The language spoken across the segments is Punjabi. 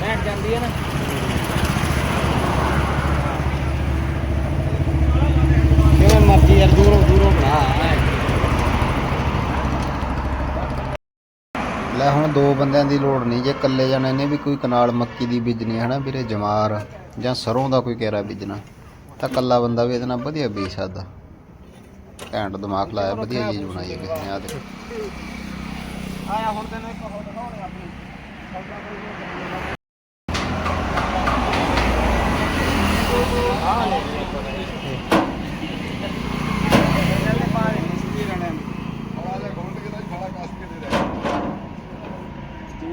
ਬੈਠ ਜਾਂਦੀ ਹੈ ਨਾ। ਜਿਵੇਂ ਮਰਜ਼ੀ ਯਾਰ ਦੂਰੋਂ ਦੂਰੋਂ ਬਣਾ ਐ। ਲੈ ਹੁਣ ਦੋ ਬੰਦਿਆਂ ਦੀ ਲੋੜ ਨਹੀਂ ਜੇ ਇਕੱਲੇ ਜਾਣੇ ਨੇ ਵੀ ਕੋਈ ਕਨਾਲ ਮੱਕੀ ਦੀ ਬੀਜਣੀ ਹੈ ਨਾ ਵੀਰੇ ਜਮਾਰ ਜਾਂ ਸਰੋਂ ਦਾ ਕੋਈ ਕੇਰਾ ਬੀਜਣਾ ਤਾਂ ਇਕੱਲਾ ਬੰਦਾ ਵੀ ਇਹਦੇ ਨਾਲ ਵਧੀਆ ਬੀਜ ਸਕਦਾ। ਘੈਂਟ ਦਿਮਾਗ ਲਾਇਆ ਵਧੀਆ ਚੀਜ਼ ਬਣਾਈ ਹੈ ਕਿਸੇ ਨੇ ਆ ਦੇ ਆਇਆ ਹੁਣ ਤੈਨੂੰ ਇੱਕ ਹੋਰ।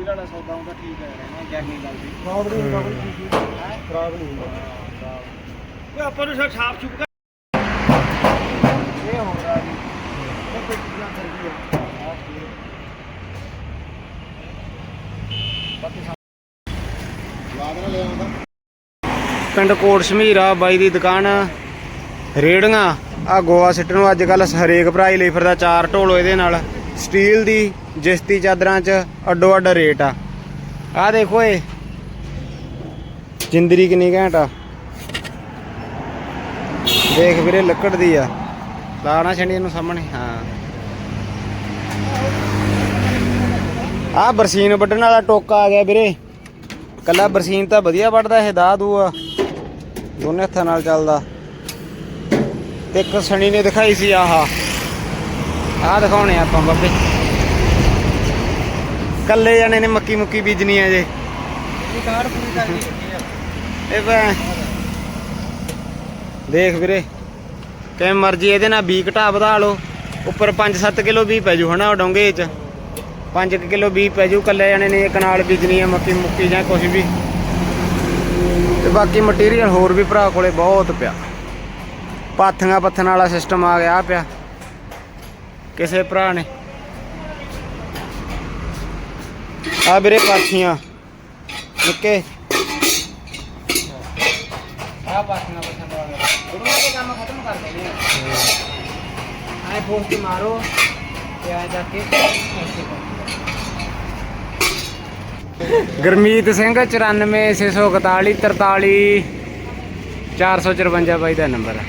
ਵਾਲਾ ਸੌਦਾ ਹੁੰਦਾ ਠੀਕ ਹੈ ਨਾ ਗੈਰਨੀ ਗੱਲ ਦੀ ਖਰਾਬ ਨਹੀਂ ਹੁੰਦਾ। ਖਰਾਬ ਨਹੀਂ ਹੁੰਦਾ ਉਹ ਆਪਾਂ ਨੂੰ ਛਾਪ ਛੁਪ ਇਹ ਹੋ ਰਿਹਾ ਜੀ ਇਹ ਪੇਟੀਆਂ ਕਰ ਗਈ ਪਿੰਡ ਕੋਟ ਸ਼ਮੀਰਾ ਬਾਈ ਦੀ ਦੁਕਾਨ। ਰੇੜੀਆਂ ਆ ਗੋਆ ਸਿੱਟਣ ਨੂੰ ਅੱਜ ਕੱਲ ਹਰੇਕ ਭਰਾ ਹੀ ਲਈ ਫਿਰਦਾ, ਚਾਰ ਢੋਲੋ ਇਹਦੇ ਨਾਲ। ਸਟੀਲ ਦੀ, ਜਿਸਤੀ ਚਾਦਰਾਂ 'ਚ ਅੱਡੋ ਅੱਡ ਰੇਟ ਆ। ਆ ਦੇਖੋ ਇਹ। ਜਿੰਦਰੀ ਕਿੰਨੀ ਘੈਂਟ ਆ। ਦੇਖ ਵੀਰੇ, ਲੱਕੜ ਦੀ ਆ। ਲਾਣਾ ਛੰਡੀ ਨੂੰ ਸਾਹਮਣੇ, ਹਾਂ। ਆ ਬਰਸੀਨ ਵੱਢਣ ਵਾਲਾ ਟੋਕਾ ਆ ਗਿਆ ਵੀਰੇ। ਕੱਲਾ ਬਰਸੀਨ ਤਾਂ ਵਧੀਆ ਵੱਢਦਾ ਇਹ ਦਾ ਦੂ ਦੋਨੇ ਹੱਥਾਂ ਨਾਲ ਚੱਲਦਾ। ਤੇ ਇੱਕ ਸਣੀ ਨੇ ਦਿਖਾਈ ਸੀ ਆਹ। ਆਹ ਦਿਖਾਉਣੇ ਆਪਾਂ ਬਾਬੇ। ਕੱਲੇ ਜਾਣੇ ਨੇ ਮੱਕੀ ਮੁੱਕੀ ਬੀਜਣੀ ਆ ਜੇ। ਇਹ ਕਾਰ ਪੂਰੀ ਕਰਨੀ ਇਹ ਭੈ ਦੇਖ ਵੀਰੇ, ਕਿਵੇਂ ਮਰਜ਼ੀ ਇਹਦੇ ਨਾਲ ਬੀ ਘਟਾ ਵਧਾ ਲਓ। ਉੱਪਰ 5-7 ਕਿਲੋ ਵੀ ਪੈ ਜੂ ਹਨਾ ਉਹ ਡੋਂਗੇ 'ਚ। 5 ਕਿਲੋ ਵੀ ਪੈ ਜੂ ਕੱਲੇ ਜਾਣੇ ਨੇ ਇੱਕ ਨਾਲ ਬੀਜਣੀ ਆ ਮੱਕੀ ਮੁੱਕੀ ਜਾਂ ਕੁਝ ਵੀ। ਤੇ ਬਾਕੀ ਮਟੀਰੀਅਲ ਹੋਰ ਵੀ ਭਰਾ ਕੋਲੇ ਬਹੁਤ ਪਿਆ। ਪਾਥੀਆਂ ਪੱਥਣ ਵਾਲਾ ਸਿਸਟਮ ਆ ਗਿਆ ਪਿਆ। ਕਿਸੇ ਭਰਾ ਨੇ। ਆ ਵੀਰੇ ਪਾਥੀਆਂ। ਨਿੱਕੇ। ਆ ਪਾਥੀਆਂ ਪੱਥਣ ਵਾਲਾ ਉਹਨਾਂ ਦੇ ਕੰਮ ਖਤਮ ਕਰ ਦੇਣੇ ਆ। ਆਏ ਪੋਸਟ ਮਾਰੋ ਤੇ ਆ ਜਾ ਕੇ ਗਰਮੀਤ ਸਿੰਘ 94 641 43 454 ਬਾਈ ਦਾ ਨੰਬਰ